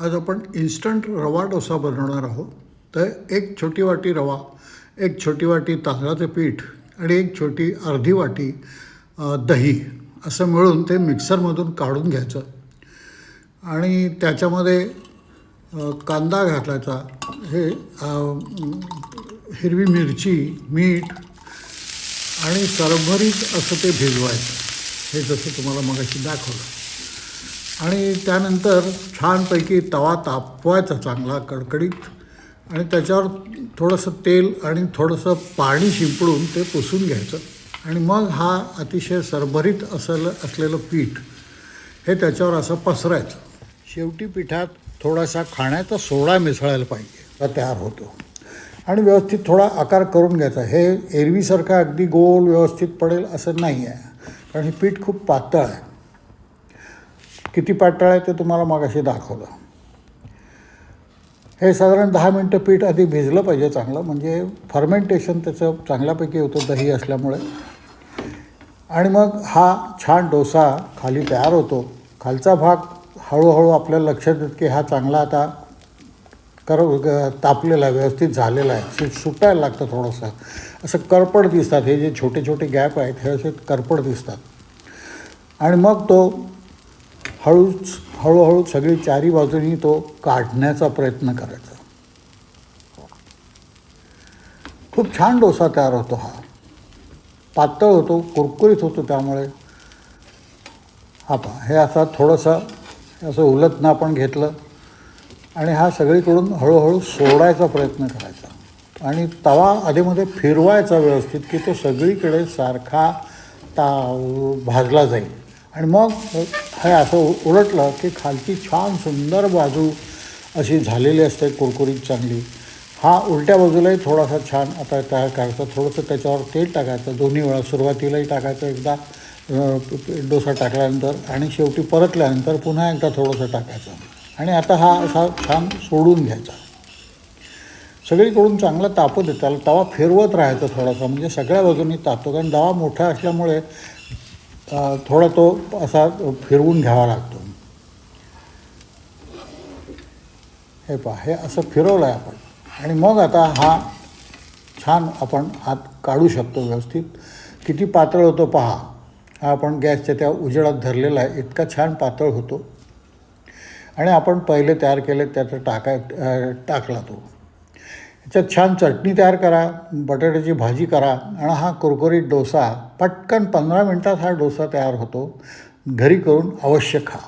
आज आपण इन्स्टंट रवा डोसा बनवणार आहोत. तर एक छोटी वाटी रवा एक छोटी वाटी तांदळाचं पीठ आणि एक छोटी अर्धी वाटी दही असं मिळून ते मिक्सरमधून काढून घ्यायचं. आणि त्याच्यामध्ये कांदा घालायचा हे हिरवी मिरची मीठ आणि सरभरीत असं ते भिजवायचं. हे जसं तुम्हाला मगाशी दाखवलं. आणि त्यानंतर छानपैकी तवा तापवायचा चांगला कडकडीत आणि त्याच्यावर थोडंसं तेल आणि थोडंसं पाणी शिंपडून ते पुसून घ्यायचं. आणि मग हा अतिशय सरभरीत असलं असलेलं पीठ हे त्याच्यावर असं पसरायचं. शेवटी पिठात थोडासा खाण्याचा सोडा मिसळायला पाहिजे हा तयार होतो. आणि व्यवस्थित थोडा आकार करून घ्यायचा. हे एरवीसारखं अगदी गोल व्यवस्थित पडेल असं नाही आहे कारण हे पीठ खूप पातळ आहे. किती पातळ आहे ते तुम्हाला मगाशी दाखवलं. हे साधारण दहा मिनटं पीठ आधी भिजलं पाहिजे चांगलं म्हणजे फर्मेंटेशन त्याचं चांगल्यापैकी होतं दही असल्यामुळे. आणि मग हा छान डोसा खाली तयार होतो. खालचा भाग हळूहळू आपल्याला लक्षात येत की हा चांगला आता कर तापलेला आहे व्यवस्थित झालेला आहे. सुटायला लागतं थोडंसं. असं करपड दिसतात हे जे छोटे छोटे गॅप आहेत हे असे करपड दिसतात. आणि मग तो हळूच हळूहळू सगळी चारी बाजूनी तो काढण्याचा प्रयत्न करायचा. खूप छान डोसा तयार होतो हा. पातळ होतो कुरकुरीत होतो त्यामुळे. हा पा हे असा थोडंसं असं उलटणं आपण घेतलं आणि हा सगळीकडून हळूहळू सोडायचा प्रयत्न करायचा. आणि तवा आधीमध्ये फिरवायचा व्यवस्थित की तो सगळीकडे सारखा ता भाजला जाईल. आणि मग हे असं उलटलं की खालची छान सुंदर बाजू अशी झालेली असते कुरकुरीत चांगली. हा उलट्या बाजूलाही थोडासा छान आता तयार करायचा. थोडंसं त्याच्यावर तेल टाकायचं. दोन्ही वेळा सुरुवातीलाही टाकायचं एकदा डोसा टाकल्यानंतर आणि शेवटी परतल्यानंतर पुन्हा एकदा थोडंसं टाकायचं. आणि आता हा असा छान सोडून घ्यायचा. सगळीकडून चांगला तापत येतो. त्याला तवा फिरवत राहायचा थोडासा. म्हणजे सगळ्या बाजूनी तापतो. कारण तवा मोठा असल्यामुळे थोडा तो असा फिरवून घ्यावा लागतो. हे पहा हे असं फिरवलं आहे आपण. आणि मग आता हा छान आपण हात काढू शकतो व्यवस्थित. किती पातळ होतो पहा. हा आपण गॅसच्या त्या उजेडात धरलेला आहे. इतका छान पातळ होतो. आणि आपण पहिले तयार केले त्याचं टाकाय टाकला तो. याच्यात छान चटणी तयार करा बटाट्याची भाजी करा आणि हा कुरकुरीत डोसा पटकन पंधरा मिनटात हा डोसा तयार होतो. घरी करून अवश्य खा.